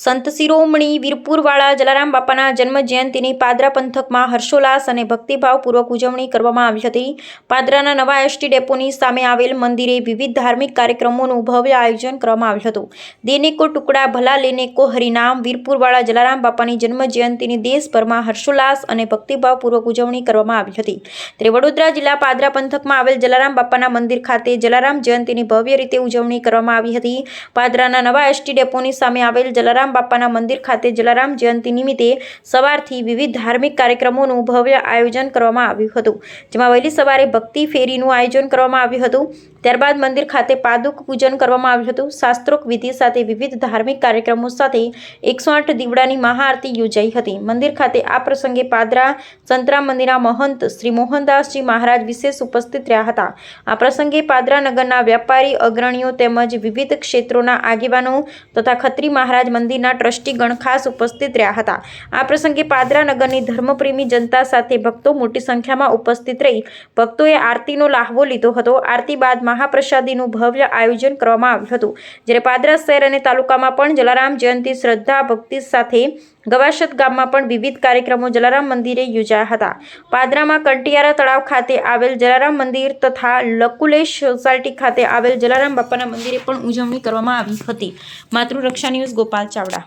સંત શિરોમણી વીરપુરવાળા જલારામ બાપાના જન્મ જયંતિની પાદરા પંથકમાં હર્ષોલ્લાસ અને ભક્તિભાવપૂર્વક ઉજવણી કરવામાં આવી હતી. પાદરાના નવા એસટી ડેપોની સામે આવેલ મંદિરે વિવિધ ધાર્મિક કાર્યક્રમોનું ભવ્ય આયોજન કરવામાં આવ્યું હતું. દેને કો ટુકડા, ભલા લેને કો હરિનામ, વીરપુરવાળા જલારામ બાપાની જન્મ જયંતિની દેશભરમાં હર્ષોલ્લાસ અને ભક્તિભાવપૂર્વક ઉજવણી કરવામાં આવી હતી. ત્યારે વડોદરા જિલ્લા પાદરા પંથકમાં આવેલ જલારામ બાપાના મંદિર ખાતે જલારામ જયંતિની ભવ્ય રીતે ઉજવણી કરવામાં આવી હતી. પાદરાના નવા એસટી ડેપોની સામે આવેલ જલારામ બાપાના મંદિર ખાતે જલારામ જયંતિ નિમિત્તે સવારથી વિવિધ ધાર્મિક કાર્યક્રમોનું ભવ્ય આયોજન કરવામાં આવ્યું હતું, જેમાં વહેલી સવારે ભક્તિ ફેરીનું આયોજન કરવામાં આવ્યું હતું. ત્યારબાદ મંદિર ખાતે પાદુક પૂજન કરવામાં આવ્યું હતું. શાસ્ત્રોક વિધિ સાથે વિવિધ ધાર્મિક કાર્યક્રમો સાથે એકસો આઠ દીવડાની મહાઆરતી યોજાઈ હતી. મંદિર ખાતે આ પ્રસંગે પાદરા, સંતરામ મંદિરના મહંત શ્રી મોહનદાસજી મહારાજ વિશેષ ઉપસ્થિત રહ્યા હતા. આ પ્રસંગે પાદરા નગરના વ્યાપારી, અગ્રણીઓ તેમજ વિવિધ ક્ષેત્રોના આગેવાનો તથા ખત્રી મહારાજ મંદિરના ટ્રસ્ટીગણ ખાસ ઉપસ્થિત રહ્યા હતા. આ પ્રસંગે પાદરા નગરની ધર્મપ્રેમી જનતા સાથે ભક્તો મોટી સંખ્યામાં ઉપસ્થિત રહી. ભક્તોએ આરતીનો લાહવો લીધો હતો. આરતી બાદ મહાપ્રસાદીનું ભવ્ય આયોજન કરવામાં આવ્યું હતું. જ્યારે પાદરા શહેર અને તાલુકામાં પણ જલારામ જયંતિ શ્રદ્ધા ભક્તિ સાથે ગવાશત ગામમાં પણ વિવિધ કાર્યક્રમો જલારામ મંદિરે યોજાયા હતા. પાદરામાં કંટિયારા તળાવ ખાતે આવેલ જલારામ મંદિર તથા લકુલેશ સોસાયટી ખાતે આવેલ જલારામ બાપાના મંદિરે પણ ઉજવણી કરવામાં આવી હતી. માતૃરક્ષા ન્યૂઝ ગોપાલ ચાવડા.